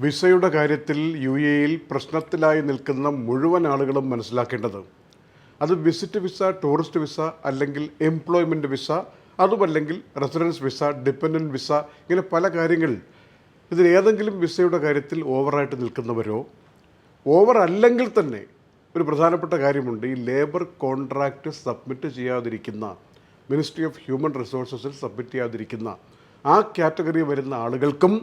വിസയുടെ കാര്യത്തിൽ യു എയിൽ പ്രശ്നത്തിലായി നിൽക്കുന്ന മുഴുവൻ ആളുകളും മനസ്സിലാക്കേണ്ടത് അത് വിസിറ്റ് വിസ ടൂറിസ്റ്റ് വിസ അല്ലെങ്കിൽ എംപ്ലോയ്മെന്റ് വിസ അതുമല്ലെങ്കിൽ റെസിഡൻസ് വിസ ഡിപ്പെൻഡന്റ് വിസ ഇങ്ങനെ പല കാര്യങ്ങൾ ഇതിൽ ഏതെങ്കിലും വിസയുടെ കാര്യത്തിൽ ഓവറായിട്ട് നിൽക്കുന്നവരോ ഓവർ അല്ലെങ്കിൽ തന്നെ ഒരു പ്രധാനപ്പെട്ട കാര്യമുണ്ട് ഈ ലേബർ കോൺട്രാക്റ്റ് സബ്മിറ്റ് ചെയ്യാതിരിക്കുന്ന മിനിസ്ട്രി ഓഫ് ഹ്യൂമൻ റിസോഴ്സസിൽ സബ്മിറ്റ് ചെയ്യാതിരിക്കുന്ന ആ കാറ്റഗറി വരുന്ന ആളുകൾക്കും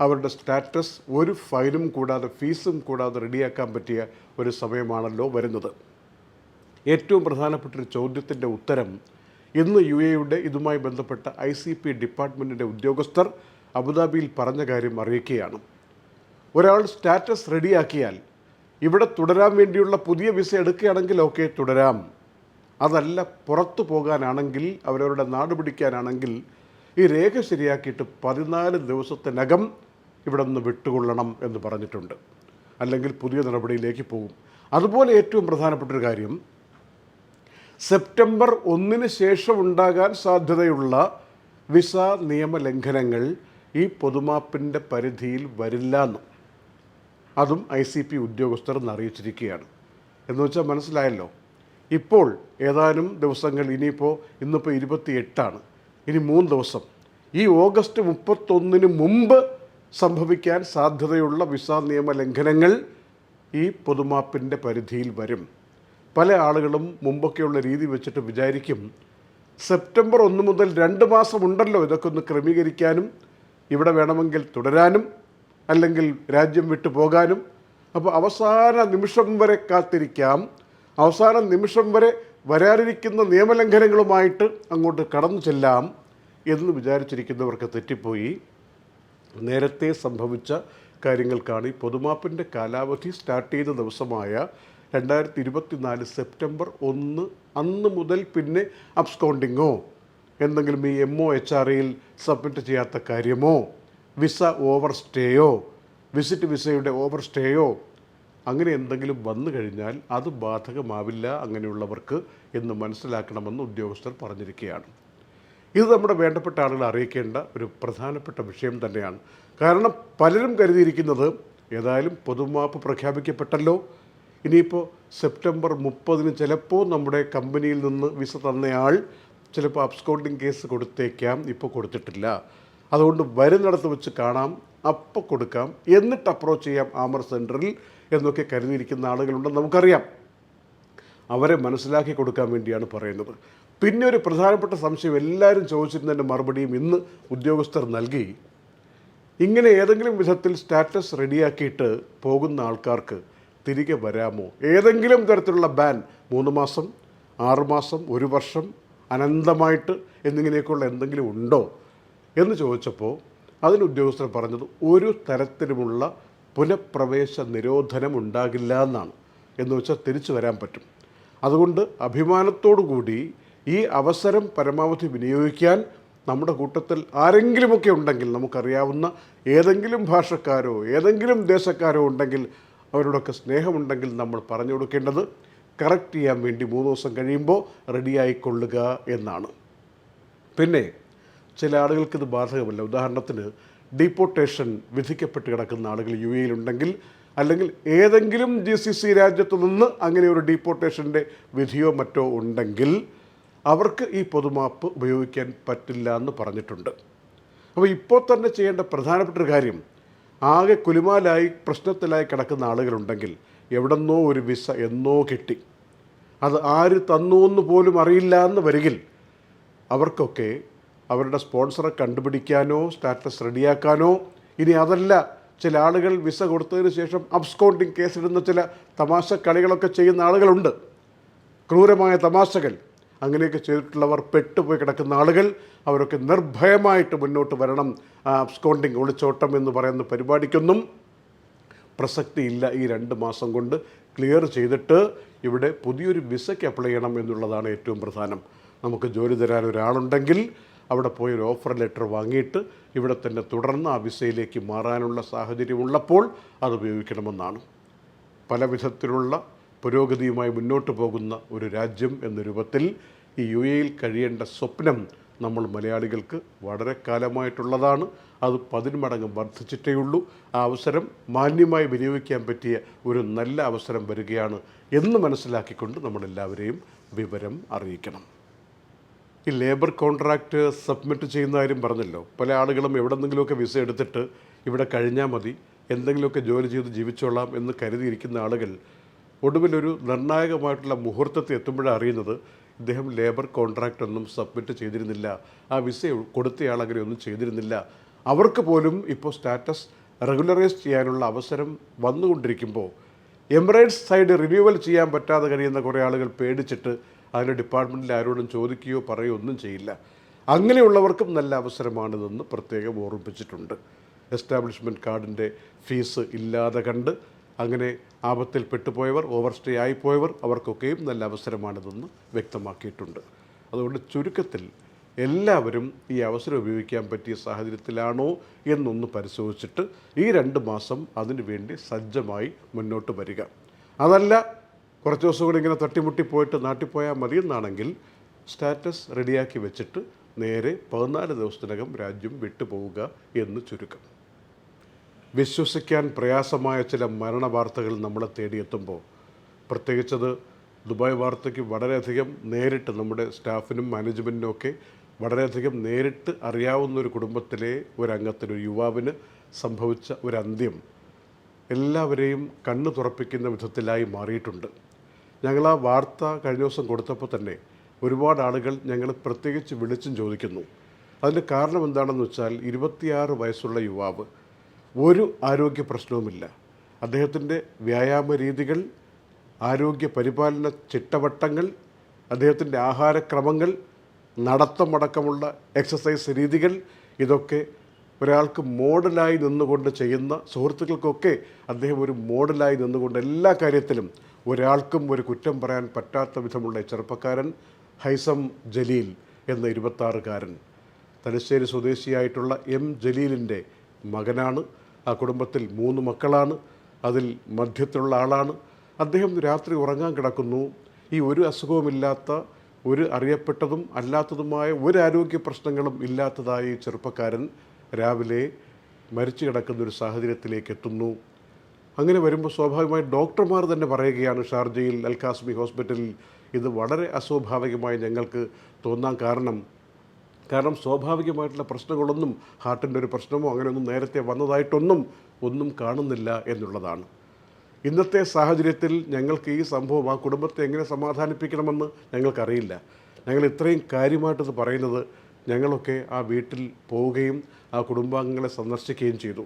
അവരുടെ സ്റ്റാറ്റസ് ഒരു ഫയലും കൂടാതെ ഫീസും കൂടാതെ റെഡിയാക്കാൻ പറ്റിയ ഒരു സമയമാണല്ലോ വരുന്നത്. ഏറ്റവും പ്രധാനപ്പെട്ട ഒരു ചോദ്യത്തിന്റെ ഉത്തരം ഇന്ന് യു എയുടെ ഇതുമായി ബന്ധപ്പെട്ട ഐ സി പി ഡിപ്പാർട്ട്മെന്റിന്റെ ഉദ്യോഗസ്ഥർ അബുദാബിയിൽ പറഞ്ഞ കാര്യം അറിയിക്കുകയാണ്. ഒരാൾ സ്റ്റാറ്റസ് റെഡിയാക്കിയാൽ ഇവിടെ തുടരാൻ വേണ്ടിയുള്ള പുതിയ വിസ എടുക്കുകയാണെങ്കിൽ ഓക്കെ തുടരാം. അതല്ല പുറത്തു പോകാനാണെങ്കിൽ അവരവരുടെ നാട് പിടിക്കാനാണെങ്കിൽ ഈ രേഖ ശരിയാക്കിയിട്ട് പതിനാല് ദിവസത്തിനകം ഇവിടെ നിന്ന് വിട്ടുകൊള്ളണം എന്ന് പറഞ്ഞിട്ടുണ്ട്. അല്ലെങ്കിൽ പുതിയ നടപടിയിലേക്ക് പോകും അതുപോലെ ഏറ്റവും പ്രധാനപ്പെട്ടൊരു കാര്യം സെപ്റ്റംബർ ഒന്നിന് ശേഷം ഉണ്ടാകാൻ സാധ്യതയുള്ള വിസ നിയമ ലംഘനങ്ങൾ ഈ പൊതുമാപ്പിന്റെ പരിധിയിൽ വരില്ല എന്ന് അതും ഐ സി പി ഉദ്യോഗസ്ഥർ എന്നറിയിച്ചിരിക്കുകയാണ് എന്ന് വെച്ചാൽ മനസ്സിലായല്ലോ ഇപ്പോൾ ഏതാനും ദിവസങ്ങൾ ഇനിയിപ്പോൾ ഇന്നിപ്പോൾ ഇരുപത്തി എട്ടാണ് ഇനി മൂന്ന് ദിവസം. ഈ ഓഗസ്റ്റ് മുപ്പത്തൊന്നിന് മുമ്പ് സംഭവിക്കാൻ സാധ്യതയുള്ള വിസ നിയമ ലംഘനങ്ങൾ ഈ പൊതുമാപ്പിന്റെ പരിധിയിൽ വരും. പല ആളുകളും മുമ്പൊക്കെയുള്ള രീതി വെച്ചിട്ട് വിചാരിക്കും സെപ്റ്റംബർ ഒന്ന് മുതൽ രണ്ട് മാസം ഉണ്ടല്ലോ ഇതൊക്കെ ഒന്ന് ക്രമീകരിക്കാനും ഇവിടെ വേണമെങ്കിൽ തുടരാനും അല്ലെങ്കിൽ രാജ്യം വിട്ടു പോകാനും. അപ്പോൾ അവസാന നിമിഷം വരെ കാത്തിരിക്കാം. അവസാന നിമിഷം വരെ വരാനിരിക്കുന്ന നിയമലംഘനങ്ങളുമായിട്ട് അങ്ങോട്ട് കടന്നു ചെല്ലാം എന്ന് വിചാരിച്ചിരിക്കുന്നവർക്ക് തെറ്റിപ്പോയി. നേരത്തെ സംഭവിച്ച കാര്യങ്ങൾക്കാണ് ഈ പൊതുമാപ്പിന്റെ കാലാവധി സ്റ്റാർട്ട് ചെയ്ത ദിവസമായ രണ്ടായിരത്തി ഇരുപത്തിനാല് സെപ്റ്റംബർ ഒന്ന് അന്ന് മുതൽ പിന്നെ അബ്സ്കോണ്ടിങ്ങോ? എന്തെങ്കിലും ഈ എം ഒ എച്ച് ആർ ഐയിൽ സബ്മിറ്റ് ചെയ്യാത്ത കാര്യമോ? വിസ ഓവർ സ്റ്റേയോ? വിസിറ്റ് വിസയുടെ ഓവർ സ്റ്റേയോ? അങ്ങനെ എന്തെങ്കിലും വന്നു കഴിഞ്ഞാൽ അത് ബാധകമാവില്ല അങ്ങനെയുള്ളവർക്ക് എന്ന് മനസ്സിലാക്കണമെന്ന് ഉദ്യോഗസ്ഥർ പറഞ്ഞിരിക്കുകയാണ്. ഇത് നമ്മുടെ വേണ്ടപ്പെട്ട ആളുകൾ അറിയിക്കേണ്ട ഒരു പ്രധാനപ്പെട്ട വിഷയം തന്നെയാണ്. കാരണം പലരും കരുതിയിരിക്കുന്നത് ഏതായാലും പൊതുമാപ്പ് പ്രഖ്യാപിക്കപ്പെട്ടല്ലോ. ഇനിയിപ്പോൾ സെപ്റ്റംബർ മുപ്പതിന് ചിലപ്പോൾ നമ്മുടെ കമ്പനിയിൽ നിന്ന് വിസ തന്നയാൾ ചിലപ്പോൾ അബ്സ്കൗണ്ടിങ് കേസ് കൊടുത്തേക്കാം. ഇപ്പോൾ കൊടുത്തിട്ടില്ല. അതുകൊണ്ട് വരുന്നിടത്ത് വെച്ച് കാണാം അപ്പോൾ കൊടുക്കാം. എന്നിട്ട് അപ്രോച്ച് ചെയ്യാം ആമർ സെന്ററിൽ എന്നൊക്കെ കരുതിയിരിക്കുന്ന ആളുകളുണ്ടെന്ന് നമുക്കറിയാം. അവരെ മനസ്സിലാക്കി കൊടുക്കാൻ വേണ്ടിയാണ് പറയുന്നത്. പിന്നെ ഒരു പ്രധാനപ്പെട്ട സംശയം എല്ലാവരും ചോദിച്ചിരുന്നതിന്റെ മറുപടിയും ഇന്ന് ഉദ്യോഗസ്ഥർ നൽകി. ഇങ്ങനെ ഏതെങ്കിലും വിധത്തിൽ സ്റ്റാറ്റസ് റെഡിയാക്കിയിട്ട് പോകുന്ന ആൾക്കാർക്ക് തിരികെ വരാമോ? ഏതെങ്കിലും തരത്തിലുള്ള ബാൻ മൂന്ന് മാസം ആറുമാസം ഒരു വർഷം അനന്തമായിട്ട് എന്നിങ്ങനെയൊക്കെയുള്ള എന്തെങ്കിലും ഉണ്ടോ എന്ന് ചോദിച്ചപ്പോൾ അതിന് ഉദ്യോഗസ്ഥർ പറഞ്ഞത് ഒരു തരത്തിലുമുള്ള പുനഃപ്രവേശ നിരോധനം ഉണ്ടാകില്ല എന്നാണ്. എന്ന് വെച്ചാൽ തിരിച്ചു വരാൻ പറ്റും. അതുകൊണ്ട് അഭിമാനത്തോടു കൂടി ഈ അവസരം പരമാവധി വിനിയോഗിക്കാൻ നമ്മുടെ കൂട്ടത്തിൽ ആരെങ്കിലുമൊക്കെ ഉണ്ടെങ്കിൽ നമുക്കറിയാവുന്ന ഏതെങ്കിലും ഭാഷക്കാരോ ഏതെങ്കിലും ദേശക്കാരോ ഉണ്ടെങ്കിൽ അവരോടൊക്കെ സ്നേഹമുണ്ടെങ്കിൽ നമ്മൾ പറഞ്ഞു കൊടുക്കേണ്ടത് കറക്റ്റ് ചെയ്യാൻ വേണ്ടി മൂന്ന് ദിവസം കഴിയുമ്പോൾ റെഡിയായിക്കൊള്ളുക എന്നാണ്. പിന്നെ ചില ആളുകൾക്ക് ഇത് ബാധകമല്ല. ഉദാഹരണത്തിന് ഡീപ്പോർട്ടേഷൻ വിധിക്കപ്പെട്ട് കിടക്കുന്ന ആളുകൾ യു എയിലുണ്ടെങ്കിൽ അല്ലെങ്കിൽ ഏതെങ്കിലും ജി സി സി രാജ്യത്തു നിന്ന് അങ്ങനെ ഒരു ഡീപ്പോർട്ടേഷന്റെ വിധിയോ മറ്റോ ഉണ്ടെങ്കിൽ അവർക്ക് ഈ പൊതുമാപ്പ് ഉപയോഗിക്കാൻ പറ്റില്ല എന്ന് പറഞ്ഞിട്ടുണ്ട്. അപ്പോൾ ഇപ്പോൾ തന്നെ ചെയ്യേണ്ട പ്രധാനപ്പെട്ട ഒരു കാര്യം ആകെ കുലുമാലായി പ്രശ്നത്തിലായി കിടക്കുന്ന ആളുകളുണ്ടെങ്കിൽ എവിടെന്നോ ഒരു വിസ എന്നോ കിട്ടി. അത് ആര് തന്നു എന്ന് പോലും അറിയില്ല എന്ന് വരികിൽ അവർക്കൊക്കെ അവരുടെ സ്പോൺസറെ കണ്ടുപിടിക്കാനോ സ്റ്റാറ്റസ് റെഡിയാക്കാനോ ഇനി അതല്ല ചില ആളുകൾ വിസ കൊടുത്തതിന് ശേഷം അബ്സ്കൗണ്ടിങ് കേസിടുന്ന ചില തമാശ കളികളൊക്കെ ചെയ്യുന്ന ആളുകളുണ്ട്. ക്രൂരമായ തമാശകൾ അങ്ങനെയൊക്കെ ചെയ്തിട്ടുള്ളവർ പെട്ടുപോയി കിടക്കുന്ന ആളുകൾ അവരൊക്കെ നിർഭയമായിട്ട് മുന്നോട്ട് വരണം. അബ്സ്കോണ്ടിങ് ഒളിച്ചോട്ടം എന്ന് പറയുന്ന പരിപാടിക്കൊന്നും പ്രസക്തിയില്ല ഈ രണ്ട് മാസം കൊണ്ട്. ക്ലിയർ ചെയ്തിട്ട് ഇവിടെ പുതിയൊരു വിസയ്ക്ക് അപ്ലൈ ചെയ്യണം എന്നുള്ളതാണ് ഏറ്റവും പ്രധാനം. നമുക്ക് ജോലി തരാൻ ഒരാളുണ്ടെങ്കിൽ അവിടെ പോയി ഒരു ഓഫർ ലെറ്റർ വാങ്ങിയിട്ട് ഇവിടെ തന്നെ തുടർന്ന് ആ വിസയിലേക്ക് മാറാനുള്ള സാഹചര്യം ഉള്ളപ്പോൾ അത് ഉപയോഗിക്കണമെന്നാണ്. പല വിധത്തിലുള്ള പുരോഗതിയുമായി മുന്നോട്ട് പോകുന്ന ഒരു രാജ്യം എന്ന രൂപത്തിൽ ഈ യു എയിൽ കഴിയേണ്ട സ്വപ്നം നമ്മൾ മലയാളികൾക്ക് വളരെ കാലമായിട്ടുള്ളതാണ്. അത് പതിന്മടങ്ങ് വർദ്ധിച്ചിട്ടേ ഉള്ളൂ. ആ അവസരം മാന്യമായി വിനിയോഗിക്കാൻ പറ്റിയ ഒരു നല്ല അവസരം വരികയാണ് എന്ന് മനസ്സിലാക്കിക്കൊണ്ട് നമ്മളെല്ലാവരെയും വിവരം അറിയിക്കണം. ഈ ലേബർ കോൺട്രാക്റ്റ് സബ്മിറ്റ് ചെയ്യുന്ന കാര്യം പറഞ്ഞല്ലോ. പല ആളുകളും എവിടെന്നെങ്കിലുമൊക്കെ വിസ എടുത്തിട്ട് ഇവിടെ കഴിഞ്ഞാൽ മതി. എന്തെങ്കിലുമൊക്കെ ജോലി ചെയ്ത് ജീവിച്ചോളാം എന്ന് കരുതിയിരിക്കുന്ന ആളുകൾ ഒടുവിലൊരു നിർണായകമായിട്ടുള്ള മുഹൂർത്തത്തിൽ എത്തുമ്പോഴാണ് അറിയുന്നത് ഇദ്ദേഹം ലേബർ കോൺട്രാക്റ്റ് ഒന്നും സബ്മിറ്റ് ചെയ്തിരുന്നില്ല. ആ വിസ കൊടുത്തയാൾ അങ്ങനെ ഒന്നും ചെയ്തിരുന്നില്ല. അവർക്ക് പോലും ഇപ്പോൾ സ്റ്റാറ്റസ് റെഗുലറൈസ് ചെയ്യാനുള്ള അവസരം വന്നുകൊണ്ടിരിക്കുമ്പോൾ എമിറേറ്റ്സ് സൈഡ് റിന്യൂവൽ ചെയ്യാൻ പറ്റാതെ കഴിയുന്ന കുറേ ആളുകൾ പേടിച്ചിട്ട് അതിന്റെ ഡിപ്പാർട്ട്മെന്റിൽ ആരോടും ചോദിക്കുകയോ പറയുകയോ ഒന്നും ചെയ്യില്ല. അങ്ങനെയുള്ളവർക്കും നല്ല അവസരമാണിതെന്ന് പ്രത്യേകം ഓർമ്മിപ്പിച്ചിട്ടുണ്ട്. എസ്റ്റാബ്ലിഷ്മെന്റ് കാർഡിന്റെ ഫീസ് ഇല്ലാതെ കണ്ട് അങ്ങനെ ആപത്തിൽ പെട്ടുപോയവർ ഓവർ സ്റ്റേ ആയിപ്പോയവർ അവർക്കൊക്കെയും നല്ല അവസരമാണിതെന്ന് വ്യക്തമാക്കിയിട്ടുണ്ട്. അതുകൊണ്ട് ചുരുക്കത്തിൽ എല്ലാവരും ഈ അവസരം ഉപയോഗിക്കാൻ പറ്റിയ സാഹചര്യത്തിലാണോ എന്നൊന്ന് പരിശോധിച്ചിട്ട് ഈ രണ്ട് മാസം അതിനു വേണ്ടി സജ്ജമായി മുന്നോട്ട് വരിക. അതല്ല കുറച്ച് ദിവസം കൂടി ഇങ്ങനെ തട്ടിമുട്ടി പോയിട്ട് നാട്ടിൽ പോയാൽ മതി എന്നാണെങ്കിൽ സ്റ്റാറ്റസ് റെഡിയാക്കി വെച്ചിട്ട് നേരെ പതിനാല് ദിവസത്തിനകം രാജ്യം വിട്ടുപോവുക എന്ന് ചുരുക്കം. വിശ്വസിക്കാൻ പ്രയാസമായ ചില മരണ വാർത്തകൾ നമ്മളെ തേടിയെത്തുമ്പോൾ പ്രത്യേകിച്ചത് ദുബായ് വാർത്തയ്ക്ക് വളരെയധികം നേരിട്ട് നമ്മുടെ സ്റ്റാഫിനും മാനേജ്മെന്റിനും ഒക്കെ വളരെയധികം നേരിട്ട് അറിയാവുന്ന ഒരു കുടുംബത്തിലെ ഒരു ഒരംഗത്തിന് ഒരു യുവാവിന് സംഭവിച്ച ഒരു അന്ത്യം എല്ലാവരെയും കണ്ണു തുറപ്പിക്കുന്ന വിധത്തിലായി മാറിയിട്ടുണ്ട്. ഞങ്ങൾ ആ വാർത്ത കഴിഞ്ഞ ദിവസം കൊടുത്തപ്പോൾ തന്നെ ഒരുപാട് ആളുകൾ ഞങ്ങൾ പ്രത്യേകിച്ച് വിളിച്ചും ചോദിക്കുന്നു. അതിന്റെ കാരണം എന്താണെന്ന് വെച്ചാൽ ഇരുപത്തിയാറ് വയസ്സുള്ള യുവാവ് ഒരു ആരോഗ്യ പ്രശ്നവുമില്ല. അദ്ദേഹത്തിന്റെ വ്യായാമ രീതികൾ ആരോഗ്യ പരിപാലന ചിട്ടവട്ടങ്ങൾ അദ്ദേഹത്തിന്റെ ആഹാരക്രമങ്ങൾ നടത്തമടക്കമുള്ള എക്സസൈസ് രീതികൾ ഇതൊക്കെ ഒരാൾക്ക് മോഡലായി നിന്നുകൊണ്ട് ചെയ്യുന്ന സുഹൃത്തുക്കൾക്കൊക്കെ അദ്ദേഹം ഒരു മോഡലായി നിന്നുകൊണ്ട് എല്ലാ കാര്യത്തിലും ഒരാൾക്കും ഒരു കുറ്റം പറയാൻ പറ്റാത്ത വിധമുള്ള ചെറുപ്പക്കാരൻ ഹൈസം ജലീൽ എന്ന ഇരുപത്താറുകാരൻ. തലശ്ശേരി സ്വദേശിയായിട്ടുള്ള എം ജലീലിന്റെ മകനാണ്. ആ കുടുംബത്തിൽ മൂന്ന് മക്കളാണ്. അതിൽ മധ്യത്തിലുള്ള ആളാണ്. അദ്ദേഹം രാത്രി ഉറങ്ങാൻ കിടക്കുന്നു. ഈ ഒരു അസുഖവുമില്ലാത്ത ഒരു അറിയപ്പെട്ടതും അല്ലാത്തതുമായ ഒരു ആരോഗ്യ പ്രശ്നങ്ങളും ഇല്ലാത്തതായി ചെറുപ്പക്കാരൻ രാവിലെ മരിച്ചു കിടക്കുന്ന ഒരു സാഹചര്യത്തിലേക്ക് എത്തുന്നു. അങ്ങനെ വരുമ്പോൾ സ്വാഭാവികമായി ഡോക്ടർമാർ തന്നെ പറയുകയാണ് ഷാർജയിൽ അൽകാസ്മി ഹോസ്പിറ്റലിൽ ഇത് വളരെ അസ്വാഭാവികമായി ഞങ്ങൾക്ക് തോന്നാൻ കാരണം കാരണം സ്വാഭാവികമായിട്ടുള്ള പ്രശ്നങ്ങളൊന്നും ഹാർട്ടിന്റെ ഒരു പ്രശ്നമോ അങ്ങനെയൊന്നും നേരത്തെ വന്നതായിട്ടൊന്നും ഒന്നും കാണുന്നില്ല എന്നുള്ളതാണ്. ഇന്നത്തെ സാഹചര്യത്തിൽ ഞങ്ങൾക്ക് ഈ സംഭവം ആ കുടുംബത്തെ എങ്ങനെ സമാധാനിപ്പിക്കണമെന്ന് ഞങ്ങൾക്കറിയില്ല. ഞങ്ങൾ ഇത്രയും കാര്യമായിട്ടത് പറയുന്നത് ഞങ്ങളൊക്കെ ആ വീട്ടിൽ പോവുകയും ആ കുടുംബാംഗങ്ങളെ സന്ദർശിക്കുകയും ചെയ്തു.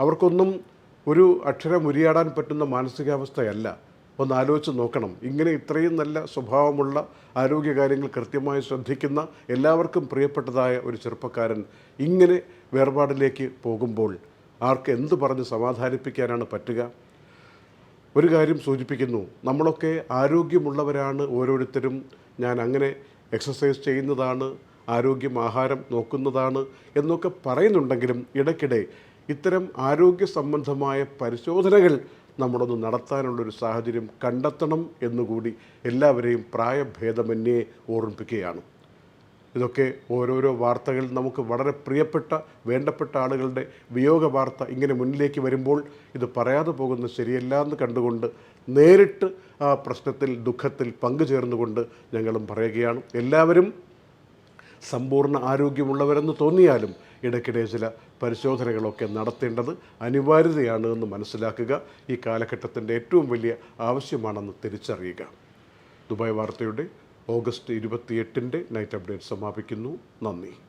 അവർക്കൊന്നും ഒരു അക്ഷരം ഉരിയാടാൻ പറ്റുന്ന മാനസികാവസ്ഥയല്ല. ഒന്ന് ആലോചിച്ച് നോക്കണം. ഇങ്ങനെ ഇത്രയും നല്ല സ്വഭാവമുള്ള ആരോഗ്യകാര്യങ്ങൾ കൃത്യമായി ശ്രദ്ധിക്കുന്ന എല്ലാവർക്കും പ്രിയപ്പെട്ടതായ ഒരു ചെറുപ്പക്കാരൻ ഇങ്ങനെ വേർപാടിലേക്ക് പോകുമ്പോൾ ആർക്ക് എന്ത് പറഞ്ഞ് സമാധാനിപ്പിക്കാനാണ് പറ്റുക? ഒരു കാര്യം സൂചിപ്പിക്കുന്നു. നമ്മളൊക്കെ ആരോഗ്യമുള്ളവരാണ് ഓരോരുത്തരും. ഞാൻ അങ്ങനെ എക്സസൈസ് ചെയ്യുന്നതാണ് ആരോഗ്യം ആഹാരം നോക്കുന്നതാണ് എന്നൊക്കെ പറയുന്നുണ്ടെങ്കിലും ഇടയ്ക്കിടെ ഇത്തരം ആരോഗ്യ സംബന്ധമായ പരിശോധനകൾ നമ്മളൊന്ന് നടത്താനുള്ളൊരു സാഹചര്യം കണ്ടെത്തണം എന്നുകൂടി എല്ലാവരെയും പ്രായഭേദമന്യേ ഓർമ്മിപ്പിക്കുകയാണ്. ഇതൊക്കെ ഓരോരോ വാർത്തകൾ നമുക്ക് വളരെ പ്രിയപ്പെട്ട വേണ്ടപ്പെട്ട ആളുകളുടെ വിയോഗ വാർത്ത ഇങ്ങനെ മുന്നിലേക്ക് വരുമ്പോൾ ഇത് പറയാതെ പോകുന്നത് ശരിയല്ല എന്ന് കണ്ടുകൊണ്ട് നേരിട്ട് ആ പ്രശ്നത്തിൽ ദുഃഖത്തിൽ പങ്കുചേർന്നുകൊണ്ട് ഞങ്ങളും പറയുകയാണ്. എല്ലാവരും സമ്പൂർണ ആരോഗ്യമുള്ളവരെന്ന് തോന്നിയാലും ഇടയ്ക്കിടെ ചില പരിശോധനകളൊക്കെ നടത്തേണ്ടത് അനിവാര്യതയാണ് എന്ന് മനസ്സിലാക്കുക. ഈ കാലഘട്ടത്തിന്റെ ഏറ്റവും വലിയ ആവശ്യമാണെന്ന് തിരിച്ചറിയുക. ദുബായ് വാർത്തയുടെ ഓഗസ്റ്റ് ഇരുപത്തിയെട്ടിന്റെ നൈറ്റ് അപ്ഡേറ്റ് സമാപിക്കുന്നു. നന്ദി.